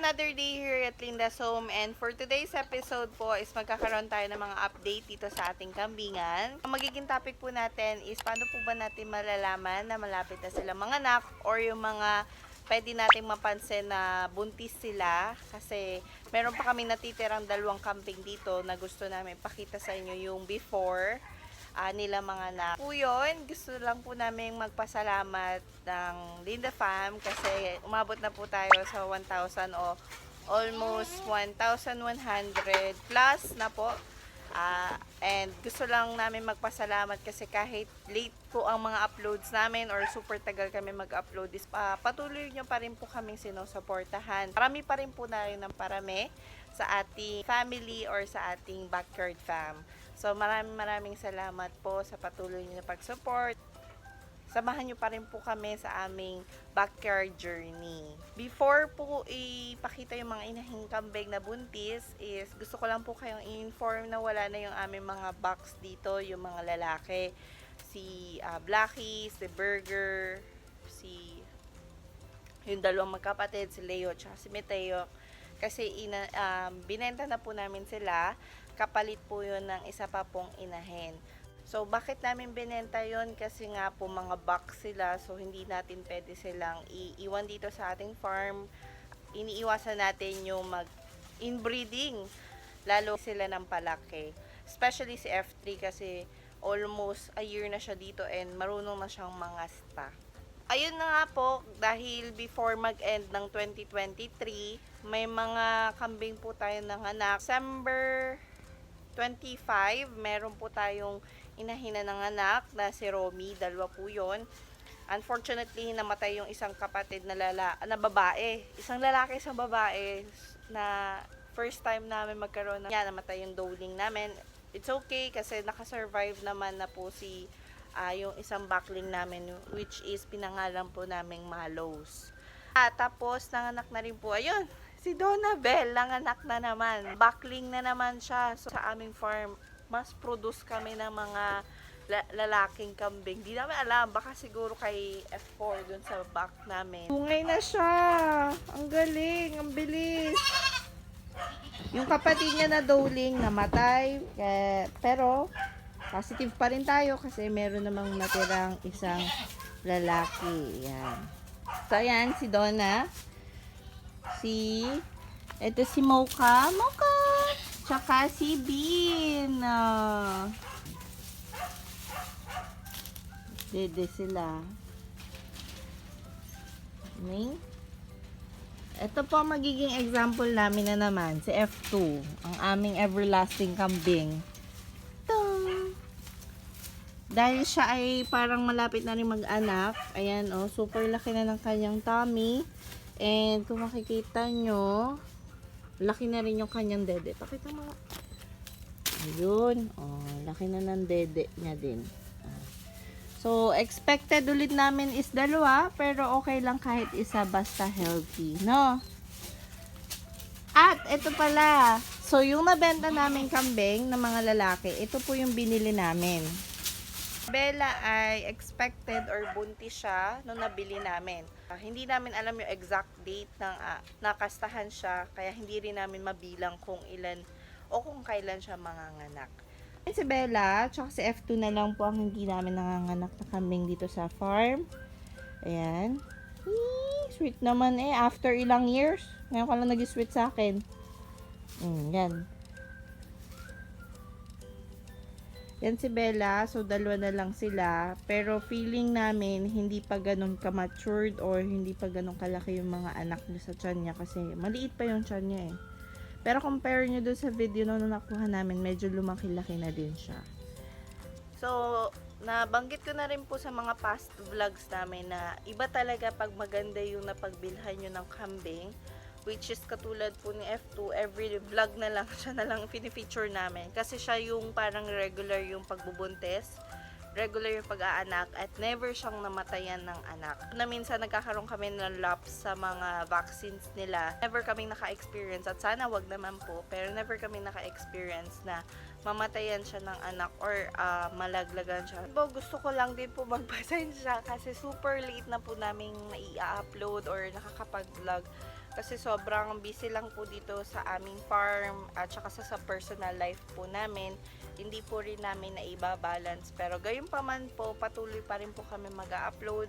Another day here at Linda's Home and for today's episode po is magkakaroon tayo ng mga update dito sa ating kambingan. Ang magiging topic po natin is paano po ba natin malalaman na malapit na sila mga anak or yung mga pwede nating mapansin na buntis sila kasi meron pa kami natitirang dalawang camping dito na gusto namin pakita sa inyo yung before ah, nila mga anak. Po yun, gusto lang po namin magpasalamat ng Linda Fam kasi umabot na po tayo sa 1,000 o almost 1,100 plus na po. Ah, and gusto lang namin magpasalamat kasi kahit late po ang mga uploads namin or super tagal kami mag-upload is ah, patuloy nyo pa rin po kaming sinusuportahan. Parami pa rin po na rin ng parami sa ating family or sa ating backyard fam. So maraming maraming salamat po sa patuloy niyo na pag-support. Samahan niyo pa rin po kami sa aming backyard journey. Before po ipakita yung mga inahing kambing na buntis is gusto ko lang po kayong i-inform na wala na yung aming mga box dito, yung mga lalaki. Si ah, Blackie, si Burger, si yung dalawang magkapatid, si Leo at si Mateo. Kasi ina, um, binenta na po namin sila kapalit po yun ng isa pa pong inahin. So, bakit namin binenta yon Kasi nga po mga box sila, so hindi natin pwede silang iiwan dito sa ating farm. Iniiwasan natin yung mag inbreeding, lalo sila ng palaki. Especially si F3 kasi almost a year na siya dito and marunong na siyang mangasta. Ayun na nga po, dahil before mag-end ng 2023, may mga kambing po tayo ng anak. December 25, meron po tayong inahina ng anak na si Romy, dalawa po yon. Unfortunately, namatay yung isang kapatid na, lala, na babae. Isang lalaki, isang babae na first time namin magkaroon ng yan, namatay yung doling namin. It's okay kasi nakasurvive naman na po si ah, yung isang backling namin which is pinangalan po naming Malos. Ah, tapos nanganak na rin po, ayun, si Donna Bell, nanganak na naman. Backling na naman siya. So, sa aming farm, mas produce kami ng mga la- lalaking kambing. Di namin alam, baka siguro kay F4 dun sa back namin. Tungay na siya! Ang galing, ang bilis! Yung kapatid niya na Dowling namatay, eh, pero positive pa rin tayo kasi meron namang natirang isang lalaki. Yan. So, ayan, si Donna. Si, ito si Mocha. Mocha! Tsaka si Bean. Ah. Dede sila. Okay. Ito po magiging example namin na naman, si F2, ang aming everlasting kambing. Tung! Dahil siya ay parang malapit na rin mag-anak, ayan oh, super laki na ng kanyang tummy. And kung makikita nyo, laki na rin yung kanyang dede. Pakita mo. Ayun, oh, laki na ng dede niya din. Ah. So, expected ulit namin is dalawa, pero okay lang kahit isa basta healthy, no? At ito pala, so yung nabenta namin kambing ng mga lalaki, ito po yung binili namin. Bella ay expected or buntis siya nung nabili namin. Ah, hindi namin alam yung exact date ng ah, nakastahan siya, kaya hindi rin namin mabilang kung ilan o kung kailan siya manganganak. Si Bella, tsaka si F2 na lang po ang hindi namin nanganganak na kambing dito sa farm. Ayan. Eee, sweet naman eh. After ilang years, ngayon ka lang nag-sweet sa akin. Mm, yan. Yan si Bella, so dalawa na lang sila. Pero feeling namin, hindi pa ganun ka-matured or hindi pa ganun kalaki yung mga anak niya sa tiyan niya kasi maliit pa yung tiyan niya eh. Pero compare nyo dun sa video na nakuha namin, medyo lumaki-laki na din siya. So, nabanggit ko na rin po sa mga past vlogs namin na iba talaga pag maganda yung napagbilhan nyo ng kambing which is katulad po ni F2 every vlog na lang siya na lang pinifeature namin kasi siya yung parang regular yung pagbubuntis regular yung pag-aanak at never siyang namatayan ng anak. Na minsan nagkakaroon kami ng lapse sa mga vaccines nila. Never kaming naka-experience at sana wag naman po, pero never kami naka-experience na mamatayan siya ng anak or ah, malaglagan siya. Po, gusto ko lang din po magpasensya kasi super late na po namin nai-upload or nakakapag-vlog. Kasi sobrang busy lang po dito sa aming farm at saka sa, sa personal life po namin. Hindi po rin namin na iba-balance. Pero gayon pa man po, patuloy pa rin po kami mag-upload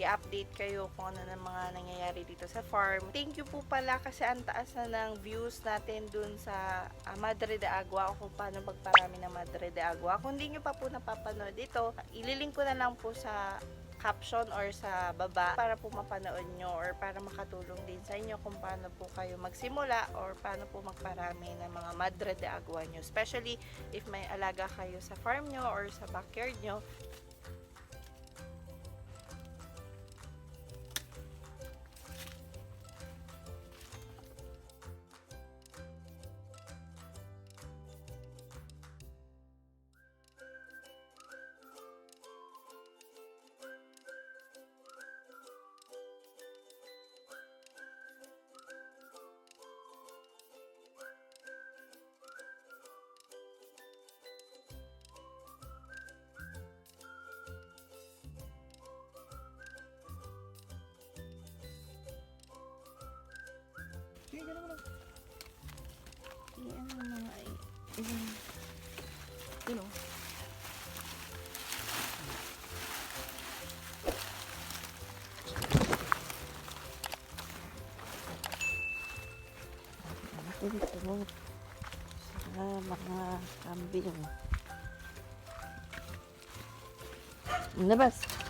i-update kayo kung ano na mga nangyayari dito sa farm. Thank you po pala kasi ang taas na ng views natin dun sa ah, Madre de Agua o kung paano magparami ng Madre de Agua. Kung hindi nyo pa po napapanood ito, ililink ko na lang po sa caption or sa baba para po mapanood nyo or para makatulong din sa inyo kung paano po kayo magsimula or paano po magparami ng mga Madre de Agua nyo. Especially if may alaga kayo sa farm nyo or sa backyard nyo, Iyan ang mga Yun o. Ito mo sa mga kambing. Labas. Baba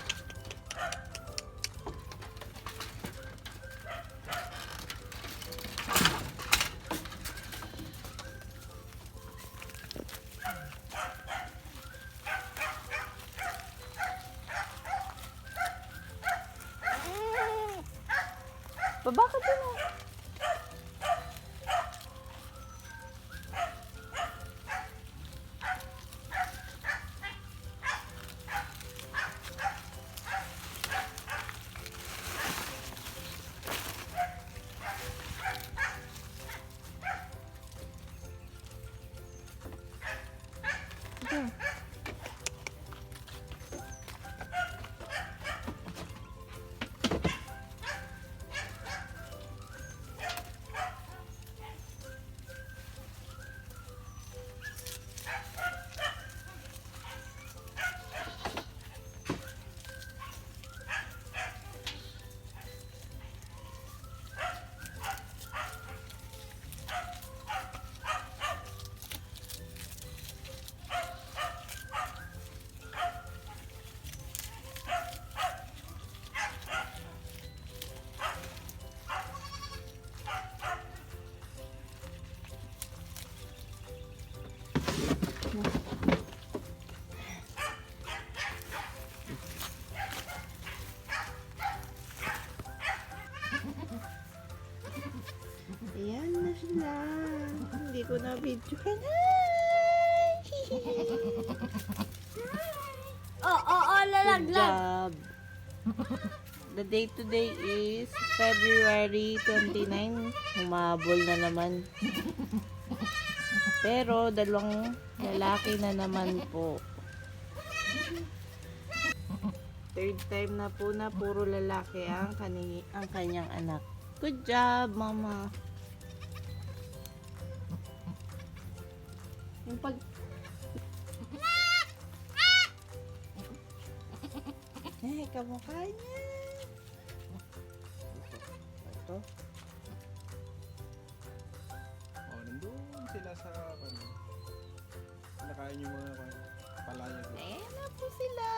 sila. Hindi ko na video. Oh, oh, oh, Good lalaglag. job. The day today is February 29. Humabol na naman. Pero dalawang lalaki na naman po. Third time na po na puro lalaki ang, kani, ang kanyang anak. Good job, mama. Yung pag... Eh, kamukha niya. Ito. Oh, nandun sila sa, ano, nakain yung mga palaya doon. Ayan na po sila.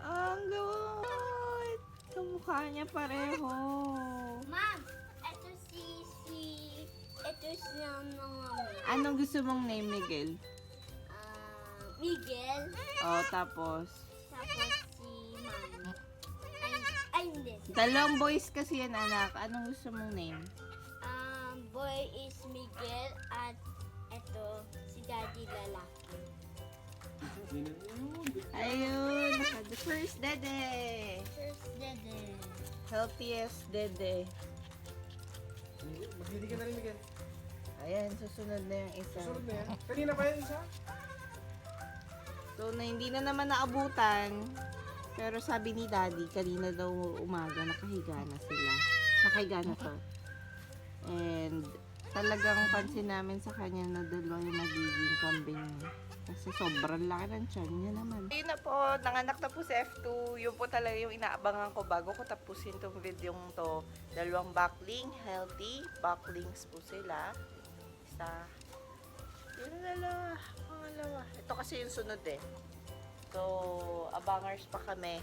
Ang gawin. Kamukha niya pareho. Anong gusto mong name, Miguel? ah, Miguel, Oh, tapos. tapos si Mami. Ay, ay, hindi. Dalawang boys kasi yan, anak. Anong gusto mong name? Um, boy is Miguel at ito, si daddy lalaki. Yun, yun, yun. Ayun. naka- The first dede. First daddy. Healthiest dede. Magdidi ka na rin, Miguel. Ayan, susunod na yung isa. Susunod na yan. Kanina pa yan isa? So, na hindi na naman naabutan. Pero sabi ni Daddy, kanina daw umaga, nakahiga na sila. Nakahiga na to. And talagang pansin namin sa kanya na dalawa yung magiging kambing niya. Kasi sobrang laki ng tiyan niya naman. Ayun na po, nanganak na po si F2. Yun po talaga yung inaabangan ko bago ko tapusin tong video to. Dalawang backling, healthy. Backlings po sila. Isa. Yun na dalawa. Pangalawa. Ito kasi yung sunod eh. So, abangers pa kami.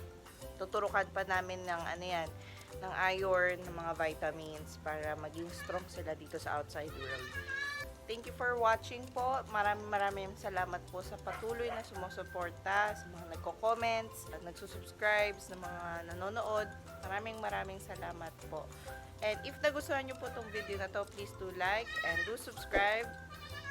Tuturukan pa namin ng ano yan, ng iron, ng mga vitamins para maging strong sila dito sa outside world. Thank you for watching po. Maraming maraming salamat po sa patuloy na sumusuporta, sa mga nagko-comments, at nagsusubscribe, sa mga nanonood. Maraming maraming salamat po. And if nagustuhan nyo po itong video na to, please do like and do subscribe.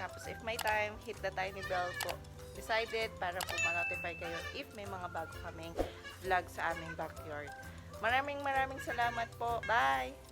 Tapos if may time, hit the tiny bell po. Decided para po ma-notify kayo if may mga bago kaming vlog sa aming backyard. Maraming maraming salamat po. Bye!